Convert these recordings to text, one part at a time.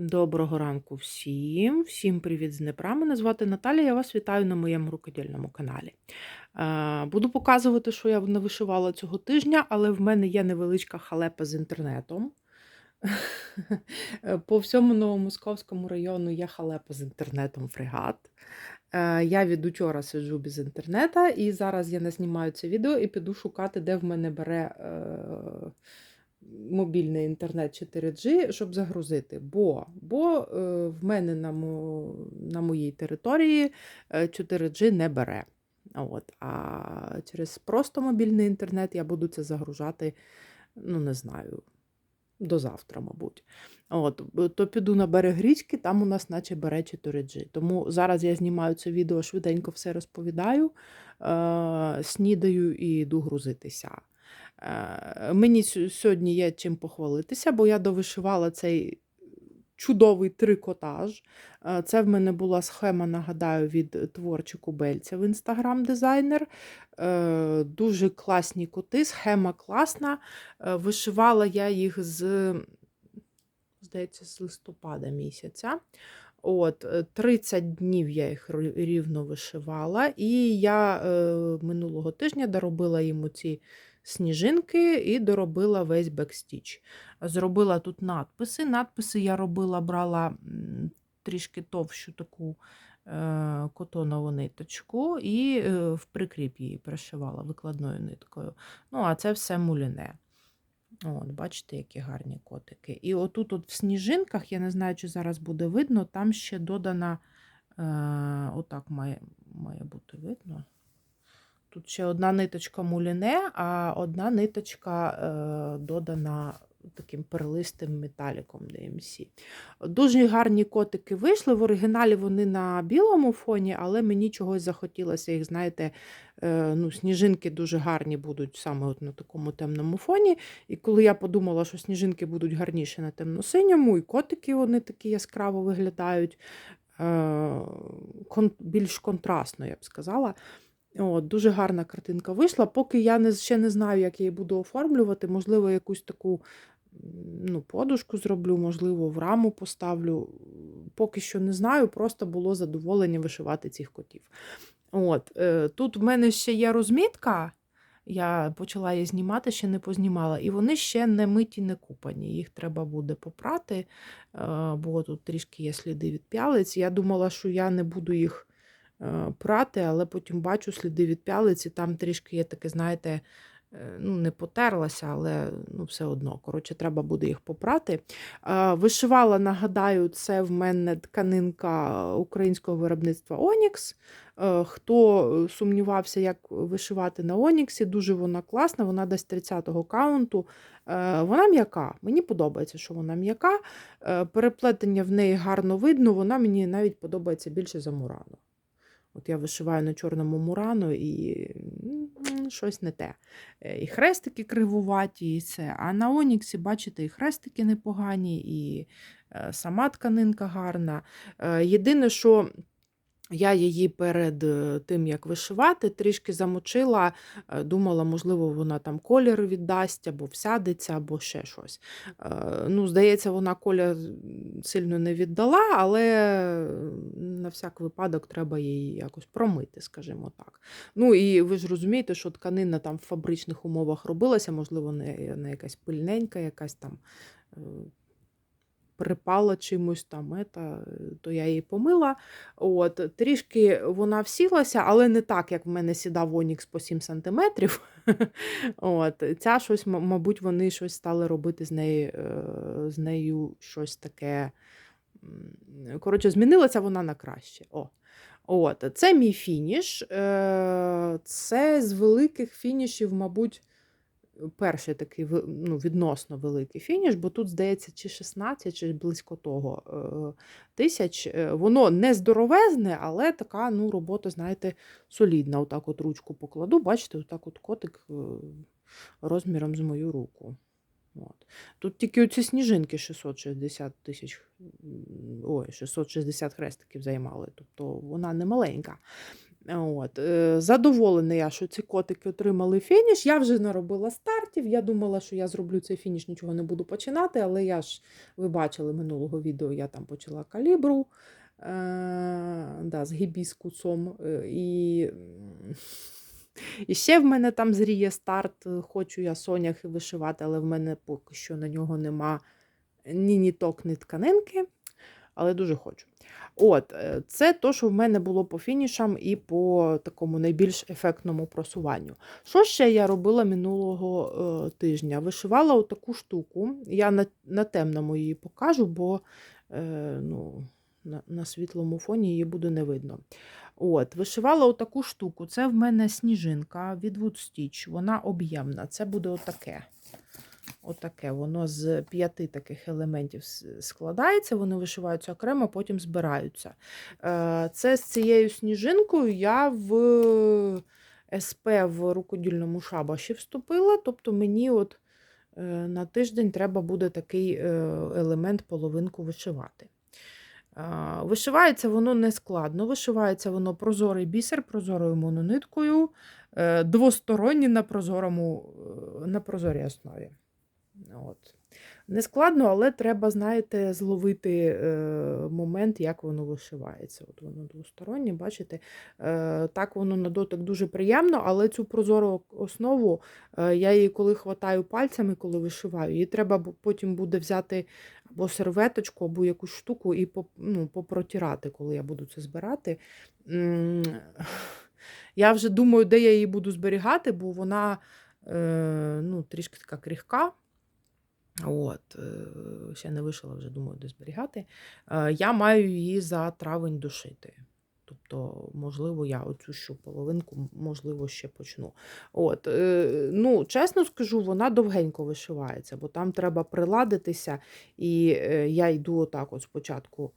Доброго ранку всім. Всім привіт з Днепра. Мене звати Наталя. Я вас вітаю на моєму рукодільному каналі. Е, Буду показувати, що я навишивала цього тижня, але в мене є невеличка халепа з інтернетом. По всьому Новомосковському району є халепа з інтернетом фрегат. Е, Я від учора сиджу без інтернету, і зараз я не знімаю це відео і піду шукати, де в мене бере е, мобільний інтернет 4G, щоб загрузити. Бо бо е, в мене на, мо, на моїй території е, 4G не бере. От, А через просто мобільний інтернет я буду це загружати, ну, не знаю, до завтра, мабуть. От, То піду на берег річки, там у нас наче бере 4G. Тому зараз я знімаю це відео, швиденько все розповідаю, е, снідаю і йду грузитися. Е, Мені сьогодні є чим похвалитися, бо я довишивала цей чудовий трикотаж. Е, Це в мене була схема, нагадаю, від творчі кубельця в інстаграм дизайнер. Е, Дуже класні коти, схема класна. Вишивала я їх з, здається, з листопада місяця. От, е, 30 днів я їх рі- рівно вишивала, і я минулого тижня доробила йому ці сніжинки і доробила весь бекстіч. Зробила тут надписи. Надписи я робила, брала трішки товщу таку е, котонову ниточку і е, в прикріп її пришивала викладною ниткою. Ну, а це все муліне. От, бачите, які гарні котики. І отут, от в сніжинках, я не знаю, чи зараз буде видно, там ще додана, е, отак має, має бути видно. Тут ще одна ниточка муліне, а одна ниточка е, додана таким перлистим металіком DMC. Дуже гарні котики вийшли. В оригіналі вони на білому фоні, але мені чогось захотілося їх, знаєте, е, ну, сніжинки дуже гарні будуть саме от на такому темному фоні. І коли я подумала, що сніжинки будуть гарніші на темно-синьому, і котики вони такі яскраво виглядають, е, кон- більш контрастно, я б сказала. От, дуже гарна картинка вийшла. Поки я не, ще не знаю, як я її буду оформлювати, можливо, якусь таку ну, подушку зроблю, можливо, в раму поставлю. Поки що не знаю, просто було задоволення вишивати цих котів. От, е, тут в мене ще є розмітка. Я почала її знімати, ще не познімала, і вони ще не миті, не купані. Їх треба буде попрати, е, бо тут трішки є сліди від п'ялиць. Я думала, що я не буду їх прати, але потім бачу сліди від п'ялиць, і там трішки є таке, знаєте, е, ну, не потерлася, але ну, все одно. Коротше, треба буде їх попрати. Е, Вишивала, нагадаю, це в мене тканинка українського виробництва. Е, Хто сумнівався, як вишивати на Оніксі, дуже вона класна, вона десь 30-го каунту. Е, Вона м'яка. Мені подобається, що вона м'яка. Е, Переплетення в неї гарно видно, вона мені навіть подобається більше за Мурану. От я вишиваю на чорному мурану і щось не те. Е, І хрестики кривуваті, і це. А на Оніксі, бачите, і хрестики непогані, і е, сама тканинка гарна. Е, Єдине, що я її перед е, тим, як вишивати, трішки замочила, е, думала, можливо, вона там колір віддасть, або всядеться, або ще щось. Е, Ну, Здається, вона колір сильно не віддала, але на всяк випадок треба її якось промити, скажімо так. Ну і ви ж розумієте, що тканина там в фабричних умовах робилася, можливо, не якась пильненька, якась там. Припала чимось там, ета, то я її помила. От, Трішки вона всілася, але не так, як в мене сідав Онікс по 7 см. От, ця щось, мабуть, вони щось стали робити з нею, е, з нею щось таке. Коротше, змінилася вона на краще. О. От, це мій фініш. Е, Це з великих фінішів, мабуть, перший такий ну, відносно великий фініш, бо тут, здається, чи 16, чи близько того е, тисяч. Е, Воно не здоровезне, але така ну, робота, знаєте, солідна. Отак от ручку покладу, бачите, отак от котик е, розміром з мою руку. От. Тут тільки оці сніжинки 660 тисяч, ой, 660 хрестиків займали, тобто вона не маленька. От. е, Задоволена я, що ці котики отримали фініш. Я вже наробила старт. стартів. Я думала, що я зроблю цей фініш, нічого не буду починати, але я ж, ви бачили минулого відео, я там почала калібру е, да, з гібіскусом. е, І, і ще в мене там зріє старт. Хочу я соняхи вишивати, але в мене поки що на нього нема ні ніток, ні тканинки, але дуже хочу. От, е, це то, що в мене було по фінішам і по такому найбільш ефектному просуванню. Що ще я робила минулого е, тижня? Вишивала отаку штуку. Я на, на темному її покажу, бо е, ну, на, на світлому фоні її буде не видно. От, Вишивала отаку штуку. Це в мене сніжинка від Wood Stitch. Вона об'ємна. Це буде отаке. Отаке, воно з п'яти таких елементів складається, вони вишиваються окремо, потім збираються. Е, Це з цією сніжинкою я в СП в рукодільному шабаші вступила, тобто мені от е, на тиждень треба буде такий е, елемент половинку вишивати. Вишивається воно не складно, вишивається воно прозорий бісер, прозорою монониткою, двосторонній на, прозорому, на прозорій основі. От. Не складно, але треба, знаєте, зловити е, момент, як воно вишивається. От воно двостороннє, бачите? Е, так воно на дотик дуже приємно, але цю прозору основу е, я її коли хватаю пальцями, коли вишиваю, її треба потім буде взяти або серветочку, або якусь штуку і ну, попротирати, коли я буду це збирати. Я вже думаю, де я її буду зберігати, бо вона е, ну, трішки така крихка. От, е, ще не вишила, вже думаю, де зберігати. Е, Я маю її за травень душити. Тобто, можливо, я оцю що половинку, можливо, ще почну. От, е, ну, чесно скажу, вона довгенько вишивається, бо там треба приладитися. І я йду отак от спочатку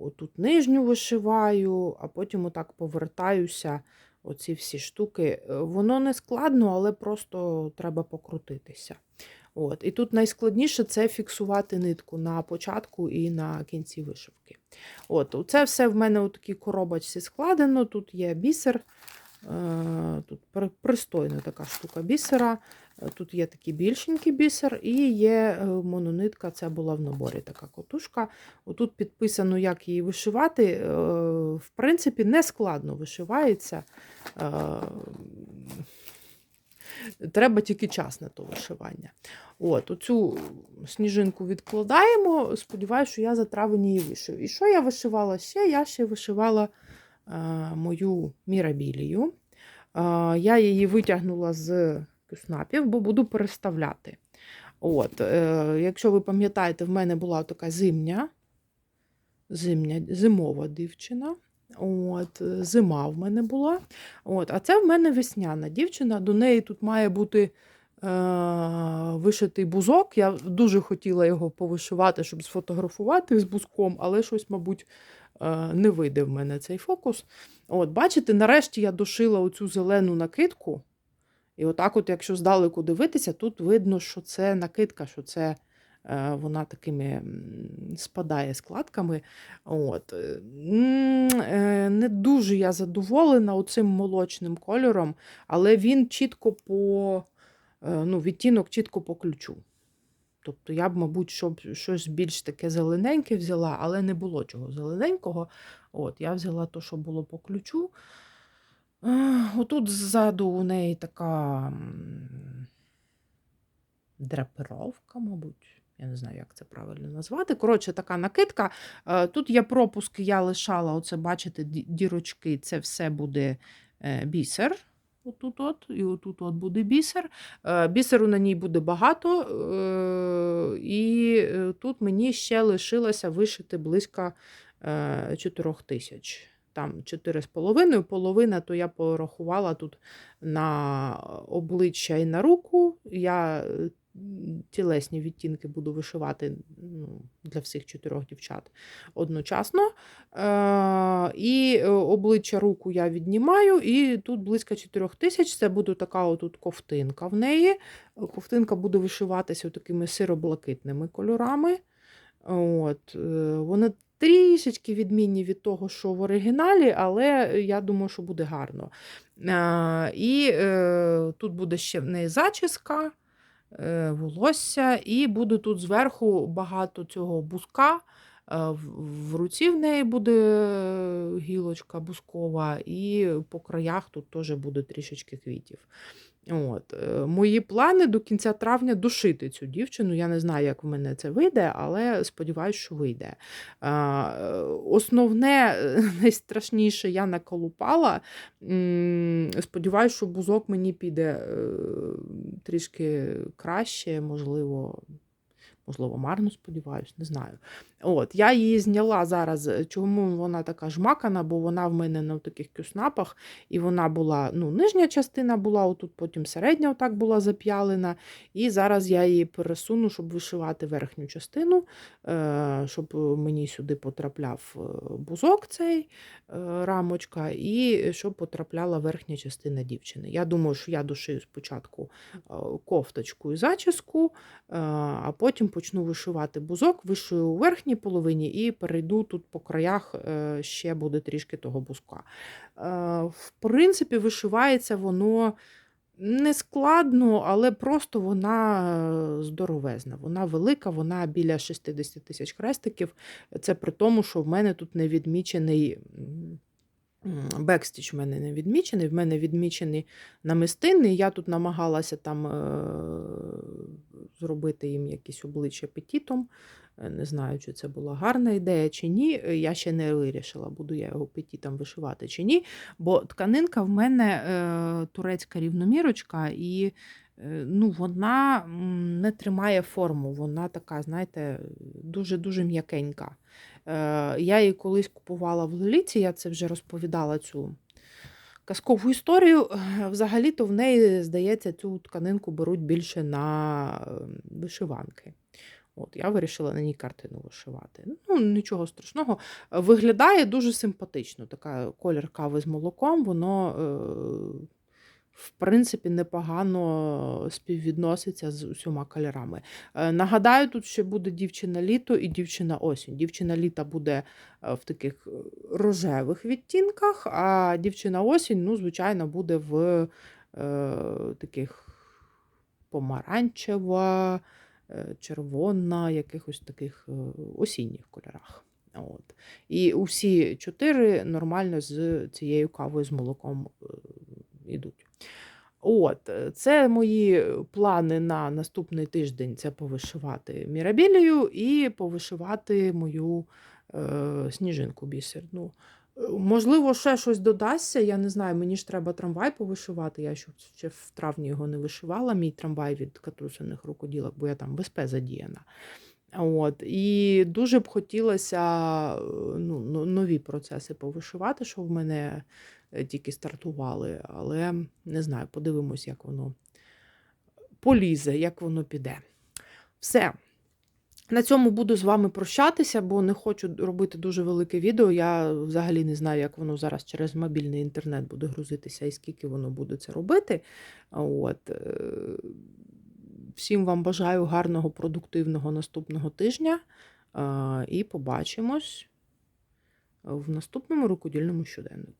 отут нижню вишиваю, а потім отак повертаюся. Оці всі штуки. Воно не складно, але просто треба покрутитися. От. І тут найскладніше це фіксувати нитку на початку і на кінці вишивки. От, Це все в мене у такій коробочці складено. Тут є бісер, е, тут пристойна така штука бісера. Е, Тут є такий більшенький бісер, і є е, мононитка, це була в наборі така котушка. Отут підписано, як її вишивати. В принципі, не складно вишивається. Треба тільки час на то вишивання. От, оцю сніжинку відкладаємо. Сподіваюся, що я за травень її вишив. І що я вишивала ще? Я ще вишивала е, мою мірабілію. Е, я її витягнула з кюснапів, бо буду переставляти. От, е, якщо ви пам'ятаєте, в мене була така зимня, зимня зимова дівчина. От, зима в мене була. От, а це в мене весняна дівчина. До неї тут має бути е, вишитий бузок. Я дуже хотіла його повишивати, щоб сфотографувати з бузком, але щось, мабуть, е, не вийде в мене цей фокус. От, бачите, нарешті я дошила оцю зелену накидку. І отак, от, якщо здалеку дивитися, тут видно, що це накидка, що це вона такими спадає складками. От. е, е, Не дуже я задоволена оцим молочним кольором, але він чітко по е, ну, відтінок чітко по ключу. Тобто я б, мабуть, щоб щось більш таке зелененьке взяла, але не було чого зелененького. От, я взяла те, що було по ключу. Е, Отут ззаду у неї така драпировка, мабуть. Я не знаю, як це правильно назвати. Коротше, така накидка. Е, Тут є пропуски, я лишала, оце, бачите, дірочки, це все буде е, бісер. Отут от, і отут от буде бісер. Е, Бісеру на ній буде багато, і тут мені ще лишилося вишити близько 4 тисяч. Там 4,5, половина, то я порахувала тут на обличчя і на руку. Я тілесні відтінки буду вишивати ну, для всіх чотирьох дівчат одночасно. Е, і е, обличчя руку я віднімаю, і тут близько 4 тисяч. Це буде така отут ковтинка в неї. Ковтинка буде вишиватися такими сиро-блакитними кольорами. От, е, вони трішечки відмінні від того, що в оригіналі, але я думаю, що буде гарно. Е, І е, тут буде ще в неї зачіска, волосся, і буде тут зверху багато цього бузка. Е, В в руці в неї буде гілочка бускова, і по краях тут теж буде трішечки квітів. От. е, Мої плани до кінця травня душити цю дівчину. Я не знаю, як в мене це вийде, але сподіваюся, що вийде. Е, Основне, е, найстрашніше я наколупала. М, Сподіваюсь, що бузок мені піде трішки краще, можливо. Можливо, марно сподіваюсь, не знаю. От, я її зняла зараз. е, Чому вона така жмакана, бо вона в мене на таких кюснапах, і вона була, ну, нижня частина була, отут потім середня отак була зап'ялена. І зараз я її пересуну, щоб вишивати верхню частину, е, щоб мені сюди потрапляв е, бузок цей рамочка, і щоб потрапляла верхня частина дівчини. Я думаю, що я дошию спочатку кофточку і зачіску, а потім почну вишивати бузок, вишию у верхній половині і перейду тут по краях, е, ще буде трішки того бузка. Е, В принципі, вишивається воно не складно, але просто вона е, здоровезна. Вона велика, вона біля 60 тисяч хрестиків. Це при тому, що в мене тут не відмічений. Бекстіч в мене не відмічений, в мене відмічений намистини. Я тут намагалася там е, зробити їм якісь обличчя петітом. Е, Не знаю, чи це була гарна ідея чи ні. Е, Я ще не вирішила, буду я його петітом вишивати чи ні. Бо тканинка в мене турецька рівномірочка, і ну, вона не тримає форму. Вона така, знаєте, дуже-дуже м'якенька. Е, Я її колись купувала в Лоліці, я це вже розповідала цю казкову історію. Взагалі-то в неї, здається, цю тканинку беруть більше на е, вишиванки. От, я вирішила на ній картину вишивати. Ну, нічого страшного. Виглядає дуже симпатично. Така колір кави з молоком, воно, е, в принципі, непогано співвідноситься з усіма кольорами. Е, Нагадаю, тут ще буде дівчина літо і дівчина осінь. Дівчина літа буде е, в таких рожевих відтінках, а дівчина осінь, ну, звичайно, буде в е, таких помаранчева, е, червона, якихось таких осінніх кольорах. От. І усі чотири нормально з цією кавою з молоком ідуть. От, е, це мої плани на наступний тиждень це повишивати мірабілію і повишивати мою е, сніжинку бісерну. Е, Можливо, ще щось додасться. Я не знаю, мені ж треба трамвай повишивати. Я ще- в травні його не вишивала, мій трамвай від катрусиних рукоділок, бо я там без П задіяна. От. І дуже б хотілося е, ну, нові процеси повишивати, що в мене е, тільки стартували, але не знаю, подивимось, як воно полізе, як воно піде. Все. На цьому буду з вами прощатися, бо не хочу робити дуже велике відео. Я взагалі не знаю, як воно зараз через мобільний інтернет буде грузитися і скільки воно буде це робити. От. е, Всім вам бажаю гарного, продуктивного наступного тижня. е, І побачимось в наступному рукодільному щоденнику.